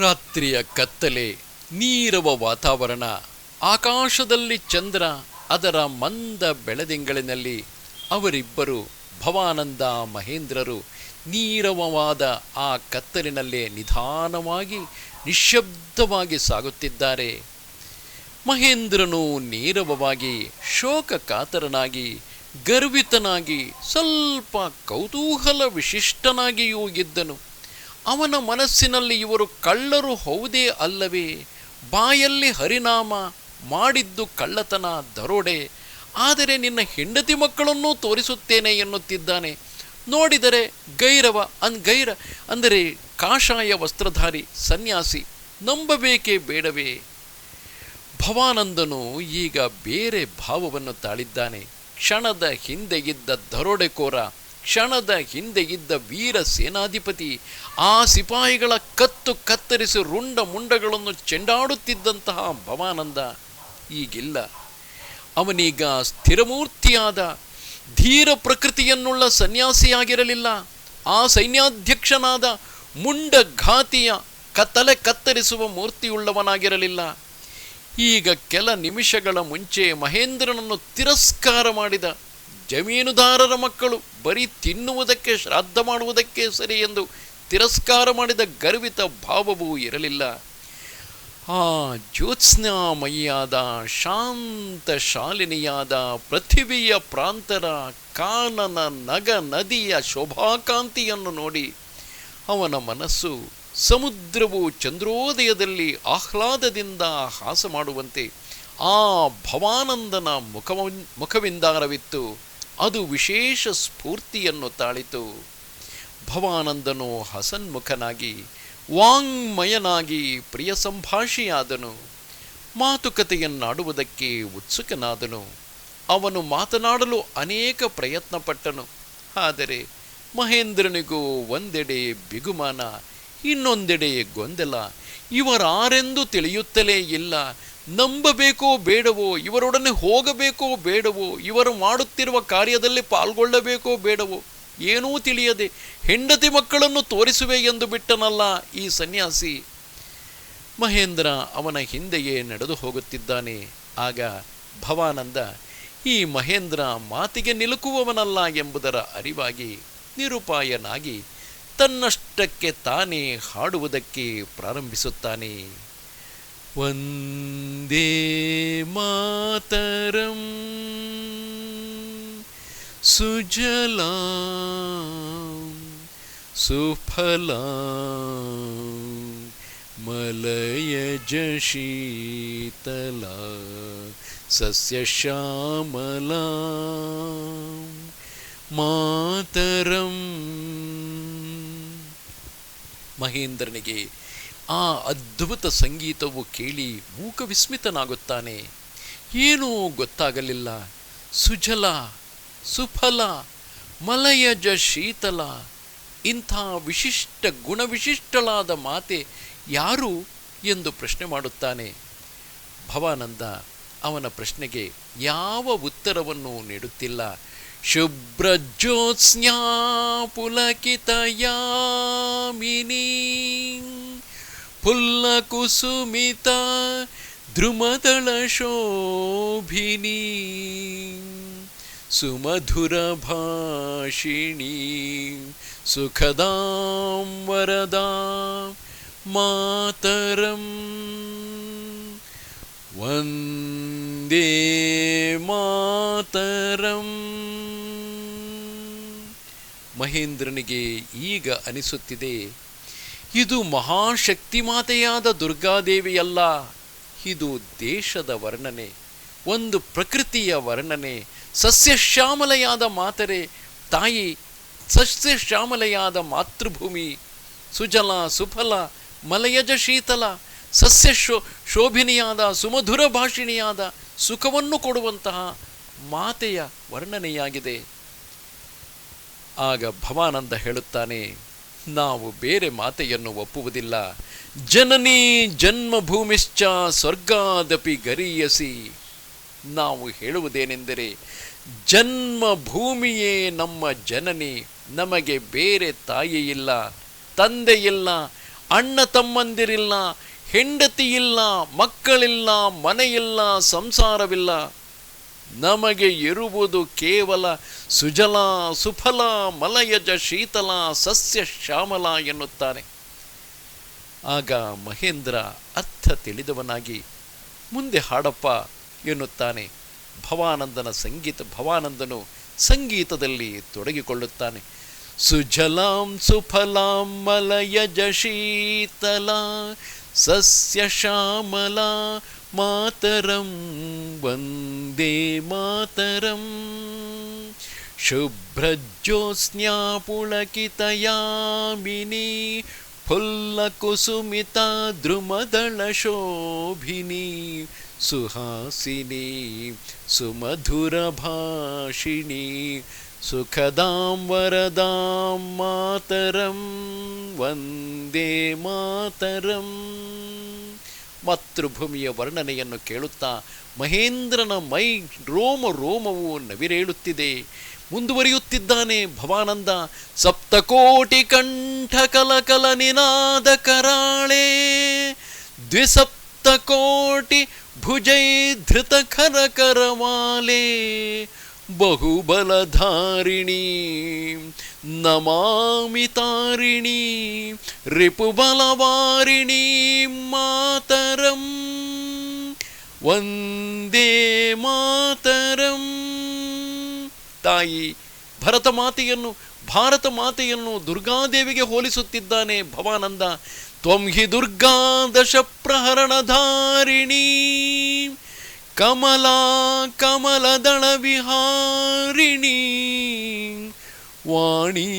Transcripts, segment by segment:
ರಾತ್ರಿಯ ಕತ್ತಲೆ, ನೀರವ ವಾತಾವರಣ, ಆಕಾಶದಲ್ಲಿ ಚಂದ್ರ, ಅದರ ಮಂದ ಬೆಳದಿಂಗಳಿನಲ್ಲಿ ಅವರಿಬ್ಬರು ಭವಾನಂದ ಮಹೇಂದ್ರರು ನೀರವವಾದ ಆ ಕತ್ತಲಿನಲ್ಲೇ ನಿಧಾನವಾಗಿ ನಿಶ್ಶಬ್ದವಾಗಿ ಸಾಗುತ್ತಿದ್ದಾರೆ. ಮಹೇಂದ್ರನು ನೀರವವಾಗಿ ಶೋಕ ಕಾತರನಾಗಿ ಗರ್ವಿತನಾಗಿ, ಸ್ವಲ್ಪ ಕೌತೂಹಲ ವಿಶಿಷ್ಟನಾಗಿಯೂ ಇದ್ದನು. ಅವನ ಮನಸ್ಸಿನಲ್ಲಿ ಇವರು ಕಳ್ಳರು ಹೌದೇ ಅಲ್ಲವೇ? ಬಾಯಲ್ಲಿ ಹರಿನಾಮ ಮಾಡಿದ್ದು ಕಳ್ಳತನ ದರೋಡೆ. ಆದರೆ ನಿನ್ನ ಹೆಂಡತಿ ಮಕ್ಕಳನ್ನೂ ತೋರಿಸುತ್ತೇನೆ ಎನ್ನುತ್ತಿದ್ದಾನೆ. ನೋಡಿದರೆ ಗೈರವ ಅನ್ ಗೈರ ಅಂದರೆ ಕಾಷಾಯ ವಸ್ತ್ರಧಾರಿ ಸನ್ಯಾಸಿ ನಂಬಬೇಕೇ ಬೇಡವೇ? ಭವಾನಂದನು ಈಗ ಬೇರೆ ಭಾವವನ್ನು ತಾಳಿದ್ದಾನೆ. ಕ್ಷಣದ ಹಿಂದೆ ಇದ್ದ ದರೋಡೆಕೋರ ಕ್ಷಣದ ಹಿಂದೆ ಇದ್ದ ವೀರ ಸೇನಾಧಿಪತಿ ಆ ಸಿಪಾಯಿಗಳ ಕತ್ತು ಕತ್ತರಿಸಿ ರುಂಡ ಮುಂಡಗಳನ್ನು ಚೆಂಡಾಡುತ್ತಿದ್ದಂತಹ ಭವಾನಂದ ಈಗಿಲ್ಲ. ಅವನೀಗ ಸ್ಥಿರಮೂರ್ತಿಯಾದ ಧೀರ ಪ್ರಕೃತಿಯನ್ನುಳ್ಳ ಸನ್ಯಾಸಿಯಾಗಿರಲಿಲ್ಲ. ಆ ಸೈನ್ಯಾಧ್ಯಕ್ಷನಾದ ಮುಂಡಘಾತಿಯ ಕತ್ತಲೆ ಕತ್ತರಿಸುವ ಮೂರ್ತಿಯುಳ್ಳವನಾಗಿರಲಿಲ್ಲ. ಈಗ ಕೆಲ ನಿಮಿಷಗಳ ಮುಂಚೆ ಮಹೇಂದ್ರನನ್ನು ತಿರಸ್ಕಾರ ಮಾಡಿದ ಜಮೀನುದಾರರ ಮಕ್ಕಳು ಬರೀ ತಿನ್ನುವುದಕ್ಕೆ, ಶ್ರಾದ್ದ ಮಾಡುವುದಕ್ಕೆ ಸರಿ ಎಂದು ತಿರಸ್ಕಾರ ಮಾಡಿದ ಗರ್ವಿತ ಭಾವವೂ ಇರಲಿಲ್ಲ. ಆ ಜ್ಯೋತ್ಸ್ನಾಮಯಿಯಾದ ಶಾಂತ ಶಾಲಿನಿಯಾದ ಪೃಥಿವಿಯ ಪ್ರಾಂತರ ಕಾನನ ನಗ ನದಿಯ ಶೋಭಾಕಾಂತಿಯನ್ನು ನೋಡಿ ಅವನ ಮನಸ್ಸು ಸಮುದ್ರವು ಚಂದ್ರೋದಯದಲ್ಲಿ ಆಹ್ಲಾದದಿಂದ ಹಾಸ ಮಾಡುವಂತೆ ಆ ಭವಾನಂದನ ಮುಖವ ಮುಖವಿಂದಾರವಿತ್ತು. ಅದು ವಿಶೇಷ ಸ್ಫೂರ್ತಿಯನ್ನು ತಾಳಿತು. ಭವಾನಂದನು ಹಸನ್ಮುಖನಾಗಿ ವಾಂಗ್ಮಯನಾಗಿ ಪ್ರಿಯ ಸಂಭಾಷಿಯಾದನು. ಮಾತುಕತೆಯನ್ನಾಡುವುದಕ್ಕೆ ಉತ್ಸುಕನಾದನು. ಅವನು ಮಾತನಾಡಲು ಅನೇಕ ಪ್ರಯತ್ನಪಟ್ಟನು. ಆದರೆ ಮಹೇಂದ್ರನಿಗೂ ಒಂದೆಡೆ ಬಿಗುಮಾನ, ಇನ್ನೊಂದೆಡೆ ಗೊಂದಲ, ಇವರಾರೆಂದು ತಿಳಿಯುತ್ತಲೇ ಇಲ್ಲ. ನಂಬಬೇಕೋ ಬೇಡವೋ, ಇವರೊಡನೆ ಹೋಗಬೇಕೋ ಬೇಡವೋ, ಇವರು ಮಾಡುತ್ತಿರುವ ಕಾರ್ಯದಲ್ಲಿ ಪಾಲ್ಗೊಳ್ಳಬೇಕೋ ಬೇಡವೋ, ಏನೂ ತಿಳಿಯದೆ ಹೆಂಡತಿ ಮಕ್ಕಳನ್ನು ತೋರಿಸುವೆ ಎಂದು ಬಿಟ್ಟನಲ್ಲ ಈ ಸನ್ಯಾಸಿ. ಮಹೇಂದ್ರ ಅವನ ಹಿಂದೆಯೇ ನಡೆದು ಹೋಗುತ್ತಿದ್ದಾನೆ. ಆಗ ಭವಾನಂದ, ಈ ಮಹೇಂದ್ರ ಮಾತಿಗೆ ನಿಲುಕುವವನಲ್ಲ ಎಂಬುದರ ಅರಿವಾಗಿ ನಿರುಪಾಯನಾಗಿ ತನ್ನಷ್ಟಕ್ಕೆ ತಾನೇ ಹಾಡುವುದಕ್ಕೆ ಪ್ರಾರಂಭಿಸುತ್ತಾನೆ. वन्दे मातरम्। सुजला सुफला मलयजशीतला सस्य श्यामला मातरम्। महेन्द्रि ಆ ಅದ್ಭುತ ಸಂಗೀತವು ಕೇಳಿ ಮೂಕ ವಿಸ್ಮಿತನಾಗುತ್ತಾನೆ ಏನೂ ಗೊತ್ತಾಗಲಿಲ್ಲ. ಸುಜಲ, ಸುಫಲ, ಮಲಯಜ ಶೀತಲ, ಇಂಥ ವಿಶಿಷ್ಟ, ಗುಣವಿಶಿಷ್ಟಳಾದ ಮಾತೆ ಯಾರು ಎಂದು ಪ್ರಶ್ನೆ ಮಾಡುತ್ತಾನೆ. ಭವಾನಂದ ಅವನ ಪ್ರಶ್ನೆಗೆ ಯಾವ ಉತ್ತರವನ್ನು ನೀಡುತ್ತಿಲ್ಲ. ಶುಭ್ರ ಪುಲಕಿತಯಾಮಿನೀ ಪುಲಕಿತಯಾಮಿನಿ ಪುಲ್ಲಕುಸುಮಿತ ಧ್ರುಮದಳ ಶೋಭಿನಿ. ಸುಮಧುರ ಭಾಷಿಣಿ. ಸುಖದಾಂ ವರದಾ ಮಾತರಂ. ವಂದೇ ಮಾತರಂ. ಮಹೇಂದ್ರನಿಗೆ ಈಗ ಅನಿಸುತ್ತಿದೆ ಇದು ಮಹಾಶಕ್ತಿ ಮಾತೆಯಾದ ದುರ್ಗಾದೇವಿಯಲ್ಲ. ಇದು ದೇಶದ ವರ್ಣನೆ, ಒಂದು ಪ್ರಕೃತಿಯ ವರ್ಣನೆ, ಸಸ್ಯಶ್ಯಾಮಲೆಯಾದ ಮಾತರೆ, ತಾಯಿ ಸಸ್ಯಶ್ಯಾಮಲೆಯಾದ ಮಾತೃಭೂಮಿ, ಸುಜಲ, ಸುಫಲ, ಮಲಯಜ ಶೀತಲ, ಸಸ್ಯ ಶೋ, ಶೋಭಿನಿಯಾದ, ಸುಮಧುರ ಭಾಷಿಣಿಯಾದ, ಸುಖವನ್ನು ಕೊಡುವಂತಹ ಮಾತೆಯ ವರ್ಣನೆಯಾಗಿದೆ. ಆಗ ಭವಾನಂದ ಹೇಳುತ್ತಾನೆ ನಾವು ಬೇರೆ ಮಾತೆಯನ್ನು ಒಪ್ಪುವುದಿಲ್ಲ. ಜನನಿ ಜನ್ಮಭೂಮಿಶ್ಚ ಸ್ವರ್ಗಾದಪಿ ಗರಿಯಸಿ. ನಾವು ಹೇಳುವುದೇನೆಂದರೆ, ಜನ್ಮಭೂಮಿಯೇ ನಮ್ಮ ಜನನಿ, ನಮಗೆ ಬೇರೆ ತಾಯಿ ಇಲ್ಲ ತಂದೆ ಇಲ್ಲ ಅಣ್ಣ ತಮ್ಮಂದಿರಿಲ್ಲ, ಹೆಂಡತಿಯಿಲ್ಲ, ಮಕ್ಕಳಿಲ್ಲ, ಮನೆಯಿಲ್ಲ, ಸಂಸಾರವಿಲ್ಲ. ನಮಗೆ ಇರುವುದು ಕೇವಲ ಸುಜಲ, ಸುಫಲ, ಮಲಯಜ, ಶೀತಲ, ಸಸ್ಯ ಶ್ಯಾಮಲ ಎನ್ನುತ್ತಾನೆ ಆಗ ಮಹೇಂದ್ರ ಅರ್ಥ ತಿಳಿದವನಾಗಿ ಮುಂದೆ ಹಾಡಪ್ಪ ಎನ್ನುತ್ತಾನೆ. ಭವಾನಂದನ ಸಂಗೀತ, ಭವಾನಂದನು ಸಂಗೀತದಲ್ಲಿ ತೊಡಗಿಕೊಳ್ಳುತ್ತಾನೆ. ಸುಜಲಾಂ, ಸುಫಲಾಂ, ಮಲಯಜ, ಶೀತಲ, ಸಸ್ಯ ಶ್ಯಾಮಲ मातरं वन्दे मातरम् शुभ्रज्योत्स्न्यापुलकितयामिनी फुल्लकुसुमिता द्रुमदलशोभिनी सुहासिनी सुमधुरभाषिणी सुखदां वरदां मातरं वन्दे मातरम्। ಮಾತೃಭೂಮಿಯ ವರ್ಣನೆಯನ್ನು ಕೇಳುತ್ತಾ ಮಹೇಂದ್ರನ ಮೈ ರೋಮ ರೋಮವು ನವಿರೇಳುತ್ತಿದೆ. ಮುಂದುವರಿಯುತ್ತಿದ್ದಾನೆ ಭವಾನಂದ. ಸಪ್ತಕೋಟಿ ಕಂಠ ಕಲಕಲ ನಿನಾದ ಕರಾಳೆ. ದ್ವಿಸಪ್ತಕೋಟಿ ಭುಜೈ ಧೃತ ಖರ ಕರಮಾಲೆ ಬಹುಬಲಧಾರಿಣಿ. ನಮಾಮಿ ತಾರಿಣಿ ರಿಪುಬಲವಾರಿಣಿ ಮಾತರಂ. ವಂದೇ ಮಾತರಂ. ತಾಯಿ, ಭರತ ಮಾತೆಯನ್ನು, ಭಾರತ ಮಾತೆಯನ್ನು ದುರ್ಗಾದೇವಿಗೆ ಹೋಲಿಸುತ್ತಿದ್ದಾನೆ ಭವಾನಂದ. ತ್ವಂ ಹಿ ದುರ್ಗಾ ದಶ ಪ್ರಹರಣಧಾರಿಣಿ ಕಮಲಾ ಕಮಲದಳ ವಿಹಾರಿಣಿ. वाणी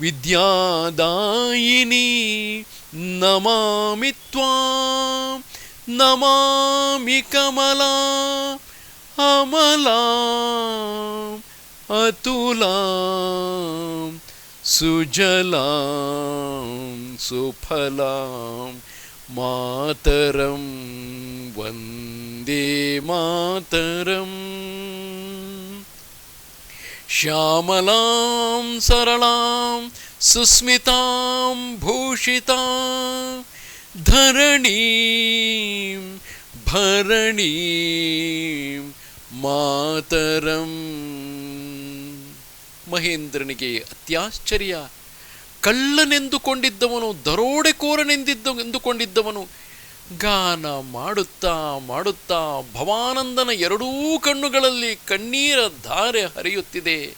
विद्यादायिनी नमामि त्वां नमामि कमला अमला अतुला सुजलां सुफलां मातरं वन्दे मातरम्। ಶ್ಯಾಮಲಾಂ ಸರಳಾಂ ಸುಸ್ಮಿತಾಂ ಭೂಷಿತಾಂ ಧರಣೀಂ ಭರಣೀಂ ಮಾತರಂ. ಮಹೇಂದ್ರನಿಗೆ ಅತ್ಯಾಶ್ಚರ್ಯ. ಕಳ್ಳನೆಂದುಕೊಂಡಿದ್ದವನು ದರೋಡೆಕೋರನೆಂದಿದ್ದ ಎಂದುಕೊಂಡಿದ್ದವನು ಗಾನ ಮಾಡುತ್ತಾ ಮಾಡುತ್ತಾ ಭವಾನಂದನ ಎರಡೂ ಕಣ್ಣುಗಳಲ್ಲಿ ಕಣ್ಣೀರ ಧಾರೆ ಹರಿಯುತ್ತಿದೆ.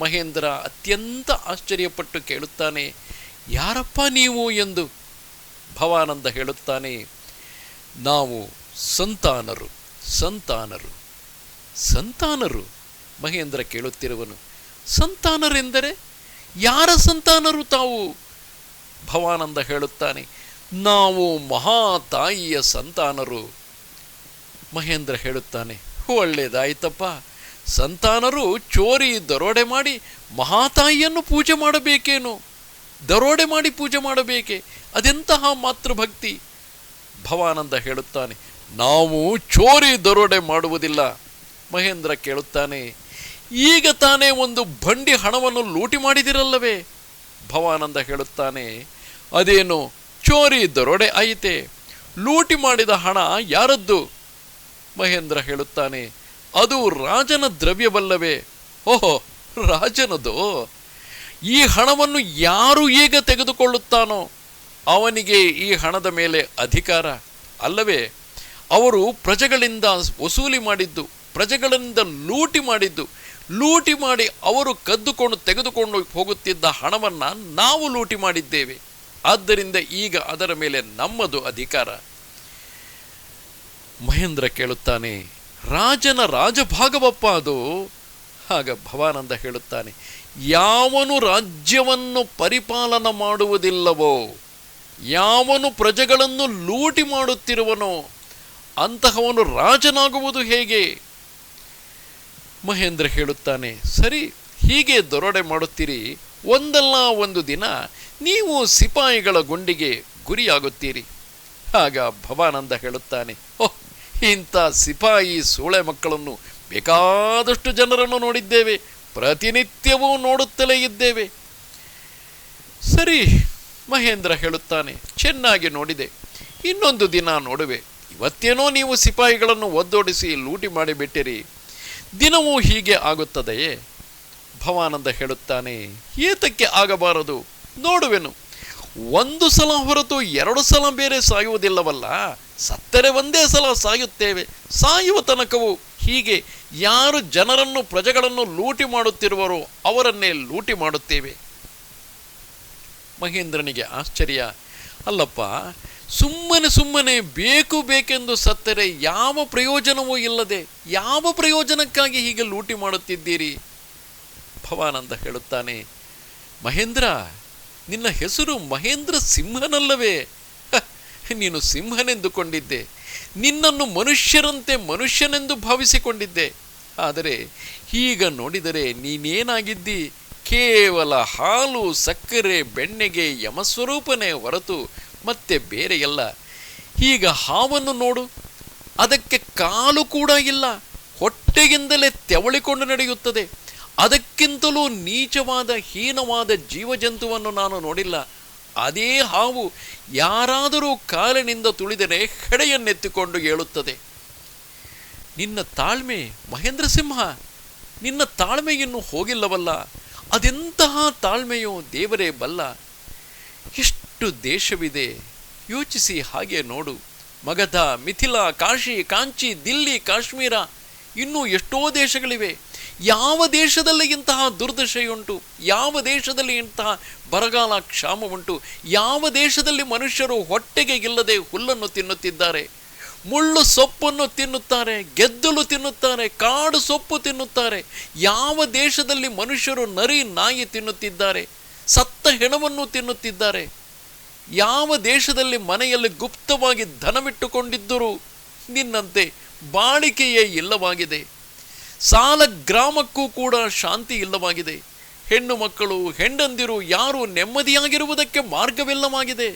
ಮಹೇಂದ್ರ ಅತ್ಯಂತ ಆಶ್ಚರ್ಯಪಟ್ಟು ಕೇಳುತ್ತಾನೆ, ಯಾರಪ್ಪ ನೀವು? ಎಂದು ಭವಾನಂದ ಹೇಳುತ್ತಾನೆ, ನಾವು ಸಂತಾನರು ಸಂತಾನರು ಸಂತಾನರು. ಮಹೇಂದ್ರ ಕೇಳುತ್ತಿರುವನು, ಸಂತಾನರೆಂದರೆ ಯಾರ ಸಂತಾನರು ತಾವು? ಭವಾನಂದ ಹೇಳುತ್ತಾನೆ ನಾವು ಮಹಾತಾಯಿಯ ಸಂತಾನರು. ಮಹೇಂದ್ರ ಹೇಳುತ್ತಾನೆ ಒಳ್ಳೆಯದಾಯ್ತಪ್ಪ ಸಂತಾನರು ಚೋರಿ, ದರೋಡೆ ಮಾಡಿ ಮಹಾತಾಯಿಯನ್ನು ಪೂಜೆ ಮಾಡಬೇಕೇನು? ದರೋಡೆ ಮಾಡಿ ಪೂಜೆ ಮಾಡಬೇಕೆ? ಅದೆಂತಹ ಮಾತೃಭಕ್ತಿ? ಭವಾನಂದ ಹೇಳುತ್ತಾನೆ, ನಾವು ಚೋರಿ, ದರೋಡೆ ಮಾಡುವುದಿಲ್ಲ. ಮಹೇಂದ್ರ ಕೇಳುತ್ತಾನೆ, ಈಗ ತಾನೇ ಒಂದು ಬಂಡಿ ಹಣವನ್ನು ಲೂಟಿ ಮಾಡಿದಿರಲ್ಲವೇ? ಭವಾನಂದ ಹೇಳುತ್ತಾನೆ, ಅದೇನು ಚೋರಿ ದರೋಡೆ ಆಯಿತೆ ಲೂಟಿ ಮಾಡಿದ ಹಣ ಯಾರದ್ದು? ಮಹೇಂದ್ರ ಹೇಳುತ್ತಾನೆ, ಅದು ರಾಜನ ದ್ರವ್ಯವಲ್ಲವೇ? ಓಹೋ, ರಾಜನದು? ಈ ಹಣವನ್ನು ಯಾರು ಈಗ ತೆಗೆದುಕೊಳ್ಳುತ್ತಾನೋ? ಅವನಿಗೆ ಈ ಹಣದ ಮೇಲೆ ಅಧಿಕಾರ ಅಲ್ಲವೇ? ಅವರು ಪ್ರಜೆಗಳಿಂದ ವಸೂಲಿ ಮಾಡಿದ್ದು, ಪ್ರಜೆಗಳಿಂದ ಲೂಟಿ ಮಾಡಿದ್ದು, ಲೂಟಿ ಮಾಡಿ ಅವರು ಕದ್ದುಕೊಂಡು ತೆಗೆದುಕೊಂಡು ಹೋಗುತ್ತಿದ್ದ ಹಣವನ್ನು ನಾವು ಲೂಟಿ ಮಾಡಿದ್ದೇವೆ. ಆದ್ದರಿಂದ ಈಗ ಅದರ ಮೇಲೆ ನಮ್ಮದು ಅಧಿಕಾರ. ಮಹೇಂದ್ರ ಕೇಳುತ್ತಾನೆ, ರಾಜನ ರಾಜಭಾಗವಪ್ಪ ಅದು. ಆಗ ಭವಾನಂದ ಹೇಳುತ್ತಾನೆ, ಯಾವನು ರಾಜ್ಯವನ್ನು ಪರಿಪಾಲನ ಮಾಡುವುದಿಲ್ಲವೋ, ಯಾವನು ಪ್ರಜೆಗಳನ್ನು ಲೂಟಿ ಮಾಡುತ್ತಿರುವನೋ, ಅಂತಹವನು ರಾಜನಾಗುವುದು ಹೇಗೆ? ಮಹೇಂದ್ರ ಹೇಳುತ್ತಾನೆ, ಸರಿ, ಹೀಗೆ ದೊರಡೆ ಮಾಡುತ್ತೀರಿ. ಒಂದಲ್ಲ ಒಂದು ದಿನ ನೀವು ಸಿಪಾಯಿಗಳ ಗುಂಡಿಗೆ ಗುರಿಯಾಗುತ್ತೀರಿ. ಆಗ ಭವಾನಂದ ಹೇಳುತ್ತಾನೆ, ಓಹ್, ಇಂಥ ಸಿಪಾಯಿ ಸೂಳೆ ಮಕ್ಕಳನ್ನು ಬೇಕಾದಷ್ಟು ಜನರನ್ನು ನೋಡಿದ್ದೇವೆ, ಪ್ರತಿನಿತ್ಯವೂ ನೋಡುತ್ತಲೇ ಇದ್ದೇವೆ. ಸರಿ, ಮಹೇಂದ್ರ ಹೇಳುತ್ತಾನೆ, ಚೆನ್ನಾಗಿ ನೋಡಿದೆ. ಇನ್ನೊಂದು ದಿನ ನೋಡುವೆ. ಇವತ್ತೇನೋ ನೀವು ಸಿಪಾಯಿಗಳನ್ನು ಒದ್ದೋಡಿಸಿ ಲೂಟಿ ಮಾಡಿಬಿಟ್ಟಿರಿ. ದಿನವೂ ಹೀಗೆ ಆಗುತ್ತದೆಯೇ? ಭವಾನಂದ ಹೇಳುತ್ತಾನೆ, ಏತಕ್ಕೆ ಆಗಬಾರದು? ನೋಡುವೆನು. ಒಂದು ಸಲ ಹೊರತು ಎರಡು ಸಲ ಬೇರೆ ಸಾಯುವುದಿಲ್ಲವಲ್ಲ? ಸತ್ತರೆ ಒಂದೇ ಸಲ ಸಾಯುತ್ತೇವೆ. ಸಾಯುವ ತನಕವೂ ಹೀಗೆ ಯಾರು ಜನರನ್ನು, ಪ್ರಜೆಗಳನ್ನು ಲೂಟಿ ಮಾಡುತ್ತಿರುವರೋ ಅವರನ್ನೇ ಲೂಟಿ ಮಾಡುತ್ತೇವೆ. ಮಹೇಂದ್ರನಿಗೆ ಆಶ್ಚರ್ಯ. ಅಲ್ಲಪ್ಪ, ಸುಮ್ಮನೆ ಸುಮ್ಮನೆ ಬೇಕು ಬೇಕೆಂದು ಸತ್ತರೆ ಯಾವ ಪ್ರಯೋಜನವೂ ಇಲ್ಲದೆ ಯಾವ ಪ್ರಯೋಜನಕ್ಕಾಗಿ ಹೀಗೆ ಲೂಟಿ ಮಾಡುತ್ತಿದ್ದೀರಿ? ಭವಾನಂದ ಹೇಳುತ್ತಾನೆ. ಮಹೇಂದ್ರ, ನಿನ್ನ ಹೆಸರು ಮಹೇಂದ್ರ ಸಿಂಹನಲ್ಲವೇ? ನೀನು ಸಿಂಹನೆಂದುಕೊಂಡಿದ್ದೆ. ನಿನ್ನನ್ನು ಮನುಷ್ಯರಂತೆ ಮನುಷ್ಯನೆಂದು ಭಾವಿಸಿಕೊಂಡಿದ್ದೆ. ಆದರೆ ಈಗ ನೋಡಿದರೆ ನೀನೇನಾಗಿದ್ದಿ? ಕೇವಲ ಹಾಲು, ಸಕ್ಕರೆ, ಬೆಣ್ಣೆಗೆ ಯಮಸ್ವರೂಪನೇ ಹೊರತು ಮತ್ತೆ ಬೇರೆ ಎಲ್ಲ ಈಗ ಹಾವನ್ನು ನೋಡು. ಅದಕ್ಕೆ ಕಾಲು ಕೂಡ ಇಲ್ಲ. ಹೊಟ್ಟೆಗಿಂದಲೇ ತೆವಳಿಕೊಂಡು ನಡೆಯುತ್ತದೆ. ಅದಕ್ಕಿಂತಲೂ ನೀಚವಾದ, ಹೀನವಾದ ಜೀವಜಂತುವನ್ನು ನಾನು ನೋಡಿಲ್ಲ. ಅದೇ ಹಾವು ಯಾರಾದರೂ ಕಾಲಿನಿಂದ ತುಳಿದರೆ ಹೆಡೆಯನ್ನೆತ್ತಿಕೊಂಡು ಏಳುತ್ತದೆ. ನಿನ್ನ ತಾಳ್ಮೆ ಮಹೇಂದ್ರ ಸಿಂಹ, ನಿನ್ನ ತಾಳ್ಮೆಯನ್ನು ಹೋಗಿಲ್ಲವಲ್ಲ. ಅದೆಂತಹ ತಾಳ್ಮೆಯೋ ದೇವರೇ ಬಲ್ಲ. ಎಷ್ಟು ದೇಶವಿದೆ. ಯೋಚಿಸಿ ಹಾಗೆ ನೋಡು. ಮಗಧ, ಮಿಥಿಲಾ, ಕಾಶಿ, ಕಾಂಚಿ, ದಿಲ್ಲಿ, ಕಾಶ್ಮೀರ ಇನ್ನೂ ಎಷ್ಟೋ ದೇಶಗಳಿವೆ. ಯಾವ ದೇಶದಲ್ಲಿ ಇಂತಹ ದುರ್ದಶೆಯುಂಟು? ಯಾವ ದೇಶದಲ್ಲಿ ಇಂತಹ ಬರಗಾಲ ಕ್ಷಾಮ ಉಂಟು ಯಾವ ದೇಶದಲ್ಲಿ ಮನುಷ್ಯರು ಹೊಟ್ಟೆಗೆ ಇಲ್ಲದೆ ಹುಲ್ಲನ್ನು ತಿನ್ನುತ್ತಿದ್ದಾರೆ? ಮುಳ್ಳು ಸೊಪ್ಪನ್ನು ತಿನ್ನುತ್ತಾರೆ, ಗೆದ್ದಲು ತಿನ್ನುತ್ತಾರೆ, ಕಾಡು ಸೊಪ್ಪು ತಿನ್ನುತ್ತಾರೆ. ಯಾವ ದೇಶದಲ್ಲಿ ಮನುಷ್ಯರು ನರಿ ನಾಯಿ ತಿನ್ನುತ್ತಿದ್ದಾರೆ, ಸತ್ತ ಹೆಣವನ್ನು ತಿನ್ನುತ್ತಿದ್ದಾರೆ? ಯಾವ ದೇಶದಲ್ಲಿ ಮನೆಯಲ್ಲಿ ಗುಪ್ತವಾಗಿ ಧನವಿಟ್ಟುಕೊಂಡಿದ್ದರೂ ನಿನ್ನಂತೆ ಬಾಳಿಕೆಯೇ ಇಲ್ಲವಾಗಿದೆ. ಸಾಲ ಗ್ರಾಮಕ್ಕೂ ಕೂಡ ಶಾಂತಿ ಇಲ್ಲವಾಗಿದೆ. ಹೆಣ್ಣು ಮಕ್ಕಳು, ಹೆಂಡಂದಿರು ಯಾರು ನೆಮ್ಮದಿಯಾಗಿರುವುದಕ್ಕೆ ಮಾರ್ಗವಿಲ್ಲವಾಗಿದೆ.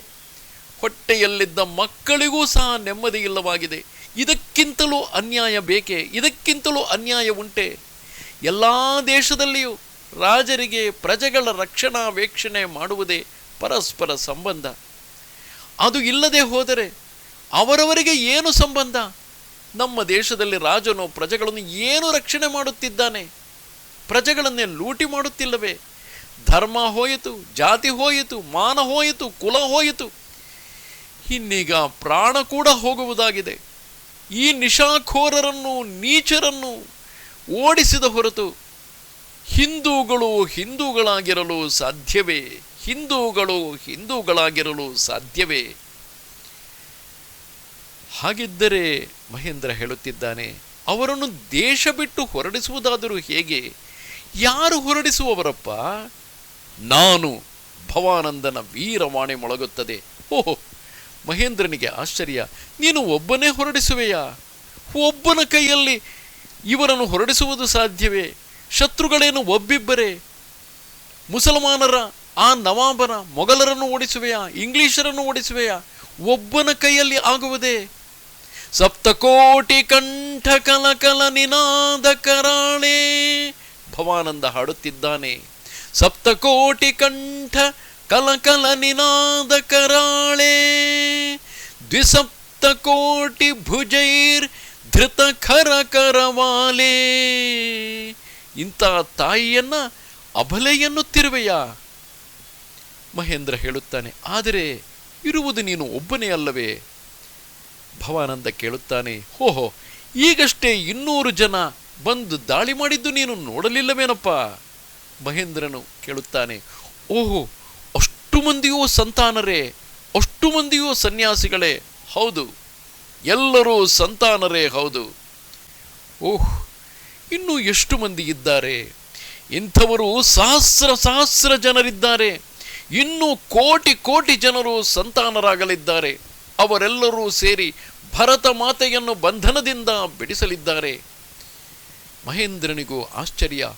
ಹೊಟ್ಟೆಯಲ್ಲಿದ್ದ ಮಕ್ಕಳಿಗೂ ಸಹ ನೆಮ್ಮದಿ ಇಲ್ಲವಾಗಿದೆ. ಇದಕ್ಕಿಂತಲೂ ಅನ್ಯಾಯ ಬೇಕೆ? ಇದಕ್ಕಿಂತಲೂ ಅನ್ಯಾಯ ಉಂಟೆ? ಎಲ್ಲ ದೇಶದಲ್ಲಿಯೂ ರಾಜರಿಗೆ ಪ್ರಜೆಗಳ ರಕ್ಷಣಾ ವೀಕ್ಷಣೆ ಮಾಡುವುದೇ ಪರಸ್ಪರ ಸಂಬಂಧ. ಅದು ಇಲ್ಲದೆ ಹೋದರೆ ಅವರವರಿಗೆ ಏನು ಸಂಬಂಧ? ನಮ್ಮ ದೇಶದಲ್ಲಿ ರಾಜನು ಪ್ರಜೆಗಳನ್ನು ಏನು ರಕ್ಷಣೆ ಮಾಡುತ್ತಿದ್ದಾನೆ? ಪ್ರಜೆಗಳನ್ನೇ ಲೂಟಿ ಮಾಡುತ್ತಿಲ್ಲವೇ? ಧರ್ಮ ಹೋಯಿತು, ಜಾತಿ ಹೋಯಿತು, ಮಾನ ಹೋಯಿತು, ಕುಲ ಹೋಯಿತು. ಇನ್ನೀಗ ಪ್ರಾಣ ಕೂಡ ಹೋಗುವುದಾಗಿದೆ. ಈ ನಿಶಾಖೋರರನ್ನು, ನೀಚರನ್ನು ಓಡಿಸಿದ ಹೊರತು ಹಿಂದೂಗಳು ಹಿಂದೂಗಳಾಗಿರಲು ಸಾಧ್ಯವೇ? ಹಿಂದೂಗಳು ಹಿಂದೂಗಳಾಗಿರಲು ಸಾಧ್ಯವೇ? ಹಾಗಿದ್ದರೆ ಮಹೇಂದ್ರ ಹೇಳುತ್ತಿದ್ದಾನೆ, ಅವರನ್ನು ದೇಶ ಬಿಟ್ಟು ಹೊರಡಿಸುವುದಾದರೂ ಹೇಗೆ? ಯಾರು ಹೊರಡಿಸುವವರಪ್ಪ? ನಾನು ಭವಾನಂದನ ವೀರವಾಣಿ ಮೊಳಗುತ್ತದೆ. ಓಹೋ, ಮಹೇಂದ್ರನಿಗೆ ಆಶ್ಚರ್ಯ. ನೀನು ಒಬ್ಬನೇ ಹೊರಡಿಸುವೆಯಾ? ಒಬ್ಬನ ಕೈಯಲ್ಲಿ ಇವರನ್ನು ಹೊರಡಿಸುವುದು ಸಾಧ್ಯವೇ? ಶತ್ರುಗಳೇನು ಒಬ್ಬಿಬ್ಬರೇ? ಮುಸಲ್ಮಾನರ, ಆ ನವಾಬನ ಮೊಘಲರನ್ನು ಓಡಿಸುವೆಯಾ? ಇಂಗ್ಲಿಷರನ್ನು ಓಡಿಸುವೆಯಾ? ಒಬ್ಬನ ಕೈಯಲ್ಲಿ ಆಗುವುದೇ? ಸಪ್ತಕೋಟಿ ಕಂಠ ಕಲಕಲ ಕಲ ನಿನಾದ ಕರಾಳೆ. ಭವಾನಂದ ಹಾಡುತ್ತಿದ್ದಾನೆ. ಸಪ್ತಕೋಟಿ ಕಂಠ ಕಲಕಲ ಕಲ ನಿನಾದ ಕರಾಳೆ. ದ್ವಿಸಪ್ತ ಕೋಟಿ ಭುಜೈರ್ ಧೃತ ಖರ ಕರವಾಲೆ. ಇಂಥ ತಾಯಿಯನ್ನ ಅಬಲೆ ಎನ್ನುತ್ತಿರುವೆಯಾ ಮಹೇಂದ್ರ ಹೇಳುತ್ತಾನೆ, ಆದರೆ ಇರುವುದು ನೀನು ಒಬ್ಬನೇ ಅಲ್ಲವೇ? ಭವಾನಂದ ಕೇಳುತ್ತಾನೆ, ಓಹೋ, ಈಗಷ್ಟೇ ಇನ್ನೂರು ಜನ ಬಂದು ದಾಳಿ ಮಾಡಿದ್ದು ನೀನು ನೋಡಲಿಲ್ಲವೇನಪ್ಪ? ಮಹೇಂದ್ರನು ಕೇಳುತ್ತಾನೆ, ಓಹೋ, ಅಷ್ಟು ಮಂದಿಯೂ ಸಂತಾನರೇ, ಅಷ್ಟು ಮಂದಿಯೂ ಸನ್ಯಾಸಿಗಳೇ, ಹೌದು, ಎಲ್ಲರೂ ಸಂತಾನರೇ, ಹೌದು. ಓಹ್, ಇನ್ನು ಎಷ್ಟು ಮಂದಿ ಇದ್ದಾರೆ? ಇಂಥವರು ಸಹಸ್ರ ಸಹಸ್ರ ಜನರಿದ್ದಾರೆ, ಇನ್ನು ಕೋಟಿ ಕೋಟಿ ಜನರು ಸಂತಾನರಾಗಲಿದ್ದಾರೆ. ಅವರೆಲ್ಲರೂ ಸೇರಿ ಭರತ ಮಾತೆಯನ್ನು ಬಂಧನದಿಂದ ಬಿಡಿಸಲಿದ್ದಾರೆ. ಮಹೇಂದ್ರನಿಗೂ ಆಶ್ಚರ್ಯ.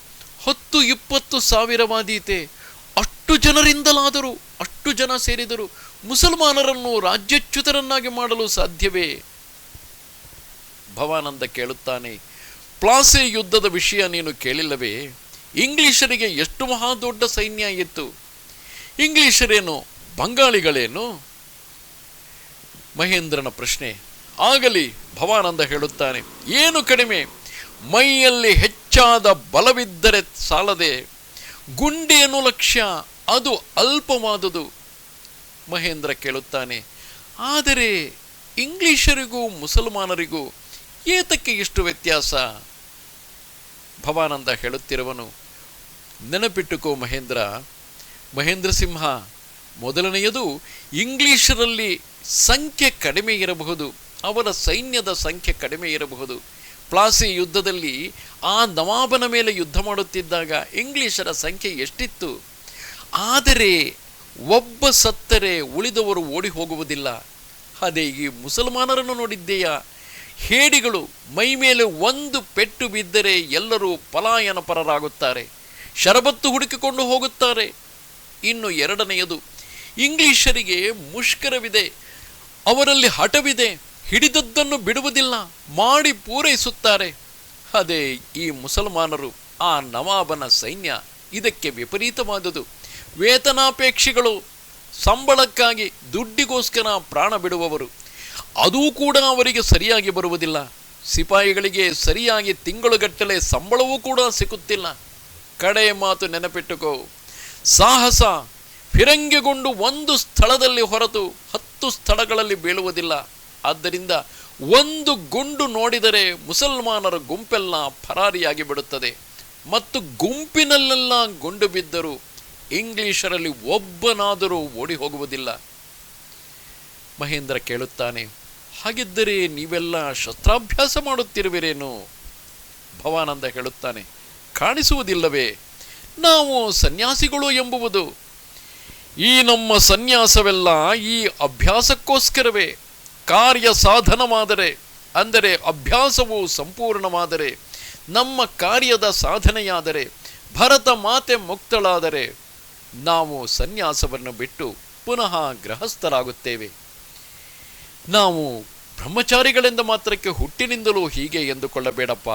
ಹತ್ತು ಇಪ್ಪತ್ತು ಸಾವಿರವಾದೀತೆ ಅಷ್ಟು ಜನರಿಂದಲಾದರೂ, ಅಷ್ಟು ಜನ ಸೇರಿದರು. ಮುಸಲ್ಮಾನರನ್ನು ರಾಜ್ಯಚ್ಯುತರನ್ನಾಗಿ ಮಾಡಲು ಸಾಧ್ಯವೇ? ಭವಾನಂದ ಕೇಳುತ್ತಾನೆ, ಪ್ಲಾಸೆ ಯುದ್ಧದ ವಿಷಯ ನೀನು ಕೇಳಿಲ್ಲವೇ? ಇಂಗ್ಲಿಷರಿಗೆ ಎಷ್ಟು ಮಹಾ ದೊಡ್ಡ ಸೈನ್ಯ ಇತ್ತು? ಇಂಗ್ಲಿಷರೇನು, ಬಂಗಾಳಿಗಳೇನು? ಮಹೇಂದ್ರನ ಪ್ರಶ್ನೆ. ಆಗಲಿ, ಭವಾನಂದ ಹೇಳುತ್ತಾನೆ, ಏನು ಕಡಿಮೆ? ಮೈಯಲ್ಲಿ ಹೆಚ್ಚಾದ ಬಲವಿದ್ದರೆ ಸಾಲದೆ, ಗುಂಡಿಯನ್ನು ಲಕ್ಷ್ಯ, ಅದು ಅಲ್ಪವಾದುದು. ಮಹೇಂದ್ರ ಕೇಳುತ್ತಾನೆ, ಆದರೆ ಇಂಗ್ಲಿಷರಿಗೂ ಮುಸಲ್ಮಾನರಿಗೂ ಏತಕ್ಕೆ ಇಷ್ಟು ವ್ಯತ್ಯಾಸ? ಭವಾನಂದ ಹೇಳುತ್ತಿರುವನು, ನೆನಪಿಟ್ಟುಕೋ ಮಹೇಂದ್ರ. ಮಹೇಂದ್ರ ಸಿಂಹ ಮೊದಲನೆಯದು ಇಂಗ್ಲಿಷರಲ್ಲಿ ಸಂಖ್ಯೆ ಕಡಿಮೆ ಇರಬಹುದು, ಅವರ ಸೈನ್ಯದ ಸಂಖ್ಯೆ ಕಡಿಮೆ ಇರಬಹುದು. ಪ್ಲಾಸಿ ಯುದ್ಧದಲ್ಲಿ ಆ ನವಾಬನ ಮೇಲೆ ಯುದ್ಧ ಮಾಡುತ್ತಿದ್ದಾಗ ಇಂಗ್ಲಿಷರ ಸಂಖ್ಯೆ ಎಷ್ಟಿತ್ತು? ಆದರೆ ಒಬ್ಬ ಸತ್ತರೆ ಉಳಿದವರು ಓಡಿ ಹೋಗುವುದಿಲ್ಲ. ಅದೇ ಈ ಮುಸಲ್ಮಾನರನ್ನು ನೋಡಿದ್ದೆಯಾ? ಹೇಡಿಗಳು ಮೈ ಮೇಲೆ ಒಂದು ಪೆಟ್ಟು ಬಿದ್ದರೆ ಎಲ್ಲರೂ ಪಲಾಯನ ಪರರಾಗುತ್ತಾರೆ, ಶರಬತ್ತು ಹುಡುಕಿಕೊಂಡು ಹೋಗುತ್ತಾರೆ. ಇನ್ನು ಎರಡನೆಯದು, ಇಂಗ್ಲಿಷರಿಗೆ ಮುಷ್ಕರವಿದೆ. ಅವರಲ್ಲಿ ಹಠವಿದೆ ಹಿಡಿದದ್ದನ್ನು ಬಿಡುವುದಿಲ್ಲ, ಮಾಡಿ ಪೂರೈಸುತ್ತಾರೆ. ಅದೇ ಈ ಮುಸಲ್ಮಾನರು ಆ ನವಾಬನ ಸೈನ್ಯ ಇದಕ್ಕೆ ವಿಪರೀತವಾದುದು. ವೇತನಾಪೇಕ್ಷಿಗಳು ಸಂಬಳಕ್ಕಾಗಿ ದುಡ್ಡಿಗೋಸ್ಕರ ಪ್ರಾಣ ಬಿಡುವವರು. ಅದೂ ಕೂಡ ಅವರಿಗೆ ಸರಿಯಾಗಿ ಬರುವುದಿಲ್ಲ. ಸಿಪಾಯಿಗಳಿಗೆ ಸರಿಯಾಗಿ ತಿಂಗಳುಗಟ್ಟಲೆ ಸಂಬಳವೂ ಕೂಡ ಸಿಗುತ್ತಿಲ್ಲ ಕಡೆ ಮಾತು ನೆನಪಿಟ್ಟುಕೋ. ಸಾಹಸ, ಫಿರಂಗಿಗೊಂಡು ಒಂದು ಸ್ಥಳದಲ್ಲಿ ಹೊರತು ಹತ್ತು ಸ್ಥಳಗಳಲ್ಲಿ ಬೀಳುವುದಿಲ್ಲ. ಆದ್ದರಿಂದ ಒಂದು ಗುಂಡು ನೋಡಿದರೆ ಮುಸಲ್ಮಾನರ ಗುಂಪೆಲ್ಲ ಫರಾರಿಯಾಗಿ ಬಿಡುತ್ತದೆ ಮತ್ತು ಗುಂಪಿನಲ್ಲೆಲ್ಲ ಗುಂಡು ಬಿದ್ದರೂ ಇಂಗ್ಲಿಷರಲ್ಲಿ ಒಬ್ಬನಾದರೂ ಓಡಿ ಹೋಗುವುದಿಲ್ಲ ಮಹೇಂದ್ರ ಕೇಳುತ್ತಾನೆ, ಹಾಗಿದ್ದರೆ ನೀವೆಲ್ಲ ಶಸ್ತ್ರಾಭ್ಯಾಸ ಮಾಡುತ್ತಿರುವಿರೇನು? ಭವಾನಂದ ಹೇಳುತ್ತಾನೆ, ಕಾಣಿಸುವುದಿಲ್ಲವೇ? ನಾವು ಸನ್ಯಾಸಿಗಳು ಎಂಬುವುದು ಈ ನಮ್ಮ ಸನ್ಯಾಸವೆಲ್ಲ ಈ ಅಭ್ಯಾಸಕ್ಕೋಸ್ಕರವೇ. ಕಾರ್ಯ ಸಾಧನವಾದರೆ, ಅಂದರೆ ಅಭ್ಯಾಸವು ಸಂಪೂರ್ಣವಾದರೆ, ನಮ್ಮ ಕಾರ್ಯದ ಸಾಧನೆಯಾದರೆ, ಭರತ ಮಾತೆ ಮುಕ್ತಳಾದರೆ, ನಾವು ಸನ್ಯಾಸವನ್ನು ಬಿಟ್ಟು ಪುನಃ ಗೃಹಸ್ಥರಾಗುತ್ತೇವೆ. ನಾವು ಬ್ರಹ್ಮಚಾರಿಗಳೆಂದ ಮಾತ್ರಕ್ಕೆ ಹುಟ್ಟಿನಿಂದಲೂ ಹೀಗೆ ಎಂದುಕೊಳ್ಳಬೇಡಪ್ಪ.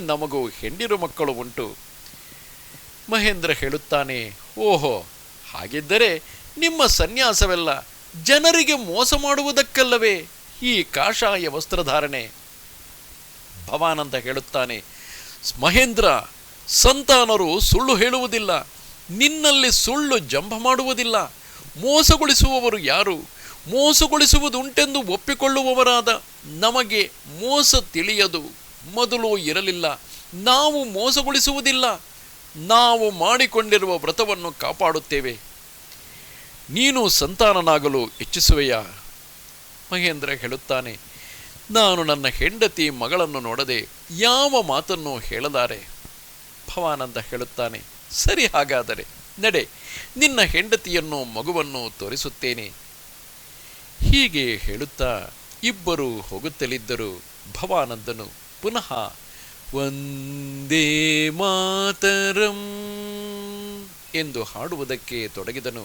ನಮಗೂ ಹೆಂಡಿರು ಮಕ್ಕಳು ಉಂಟು. ಮಹೇಂದ್ರ ಹೇಳುತ್ತಾನೆ, ಓಹೋ ಹಾಗಿದ್ದರೆ ನಿಮ್ಮ ಸನ್ಯಾಸವೆಲ್ಲ ಜನರಿಗೆ ಮೋಸ ಮಾಡುವುದಕ್ಕಲ್ಲವೇ ಈ ಕಾಷಾಯ ವಸ್ತ್ರಧಾರಣೆ? ಭವಾನಂದ ಹೇಳುತ್ತಾನೆ, ಮಹೇಂದ್ರ, ಸಂತಾನರು ಸುಳ್ಳು ಹೇಳುವುದಿಲ್ಲ, ನಿನ್ನಲ್ಲಿ ಸುಳ್ಳು ಜಂಭ ಮಾಡುವುದಿಲ್ಲ. ಮೋಸಗೊಳಿಸುವವರು ಯಾರು? ಮೋಸಗೊಳಿಸುವುದುಂಟೆಂದು ಒಪ್ಪಿಕೊಳ್ಳುವವರಾದ ನಮಗೆ ಮೋಸ ತಿಳಿಯದು. ಮೊದಲು ಇರಲಿಲ್ಲ, ನಾವು ಮೋಸಗೊಳಿಸುವುದಿಲ್ಲ. ನಾವು ಮಾಡಿಕೊಂಡಿರುವ ವ್ರತವನ್ನು ಕಾಪಾಡುತ್ತೇವೆ. ನೀನು ಸಂತಾನನಾಗಲು ಇಚ್ಛಿಸುವೆಯಾ? ಮಹೇಂದ್ರ ಹೇಳುತ್ತಾನೆ, ನಾನು ನನ್ನ ಹೆಂಡತಿ ಮಗಳನ್ನು ನೋಡದೆ ಯಾವ ಮಾತನ್ನು ಹೇಳಲಾರೆ? ಭವಾನಂದ ಹೇಳುತ್ತಾನೆ, ಸರಿ ಹಾಗಾದರೆ, ನಡೆ, ನಿನ್ನ ಹೆಂಡತಿಯನ್ನು ಮಗುವನ್ನು ತೋರಿಸುತ್ತೇನೆ. ಹೀಗೆ ಹೇಳುತ್ತಾ ಇಬ್ಬರು ಹೋಗುತ್ತಲಿದ್ದರು. ಭವಾನಂದನು ಪುನಃ ಒಂದೇ ಮಾತರಂ ಎಂದು ಹಾಡುವುದಕ್ಕೆ ತೊಡಗಿದನು.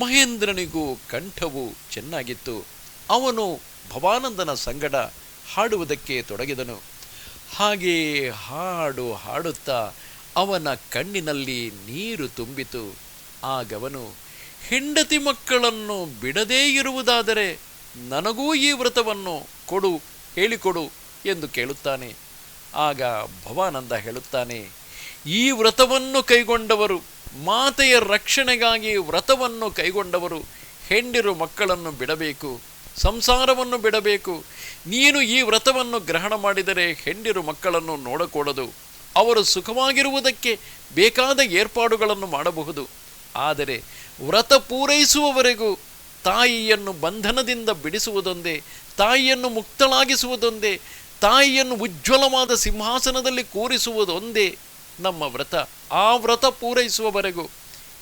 ಮಹೇಂದ್ರನಿಗೂ ಕಂಠವು ಚೆನ್ನಾಗಿತ್ತು. ಅವನು ಭವಾನಂದನ ಸಂಗಡ ಹಾಡುವುದಕ್ಕೆ ತೊಡಗಿದನು. ಹಾಗೆ ಹಾಡು ಹಾಡುತ್ತಾ ಅವನ ಕಣ್ಣಿನಲ್ಲಿ ನೀರು ತುಂಬಿತು. ಆಗವನು ಹೆಂಡತಿ ಮಕ್ಕಳನ್ನು ಬಿಡದೇ ಇರುವುದಾದರೆ ನನಗೂ ಈ ವ್ರತವನ್ನು ಕೊಡು, ಹೇಳಿಕೊಡು ಎಂದು ಕೇಳುತ್ತಾನೆ. ಆಗ ಭವಾನಂದ ಹೇಳುತ್ತಾನೆ, ಈ ವ್ರತವನ್ನು ಕೈಗೊಂಡವರು, ಮಾತೆಯ ರಕ್ಷಣೆಗಾಗಿ ವ್ರತವನ್ನು ಕೈಗೊಂಡವರು ಹೆಂಡಿರು ಮಕ್ಕಳನ್ನು ಬಿಡಬೇಕು, ಸಂಸಾರವನ್ನು ಬಿಡಬೇಕು. ನೀನು ಈ ವ್ರತವನ್ನು ಗ್ರಹಣ ಮಾಡಿದರೆ ಹೆಂಡಿರು ಮಕ್ಕಳನ್ನು ನೋಡಕೂಡದು. ಅವರು ಸುಖವಾಗಿರುವುದಕ್ಕೆ ಬೇಕಾದ ಏರ್ಪಾಡುಗಳನ್ನು ಮಾಡಬಹುದು. ಆದರೆ ವ್ರತ ಪೂರೈಸುವವರೆಗೂ ತಾಯಿಯನ್ನು ಬಂಧನದಿಂದ ಬಿಡಿಸುವುದೊಂದೇ, ತಾಯಿಯನ್ನು ಮುಕ್ತಳಾಗಿಸುವುದೊಂದೇ ತಾಯಿಯನ್ನು ಉಜ್ವಲವಾದ ಸಿಂಹಾಸನದಲ್ಲಿ ಕೂರಿಸುವುದೊಂದೇ ನಮ್ಮ ವ್ರತ. ಆ ವ್ರತ ಪೂರೈಸುವವರೆಗೂ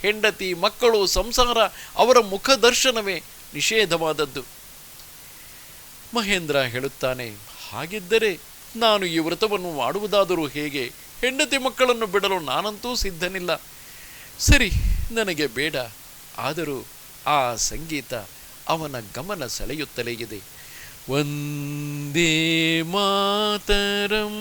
ಹೆಂಡತಿ, ಮಕ್ಕಳು, ಸಂಸಾರ, ಅವರ ಮುಖದರ್ಶನವೇ ನಿಷೇಧವಾದದ್ದು. ಮಹೇಂದ್ರ ಹೇಳುತ್ತಾನೆ, ಹಾಗಿದ್ದರೆ ನಾನು ಈ ವ್ರತವನ್ನು ಮಾಡುವುದಾದರೂ ಹೇಗೆ? ಹೆಂಡತಿ ಮಕ್ಕಳನ್ನು ಬಿಡಲು ನಾನಂತೂ ಸಿದ್ಧನಿಲ್ಲ. ಸರಿ, ನನಗೆ ಬೇಡ. ಆದರೂ ಆ ಸಂಗೀತ ಅವನ ಗಮನ ಸೆಳೆಯುತ್ತಲೇ ಇದೆ. ಒಂದೇ ಮಾತರಂ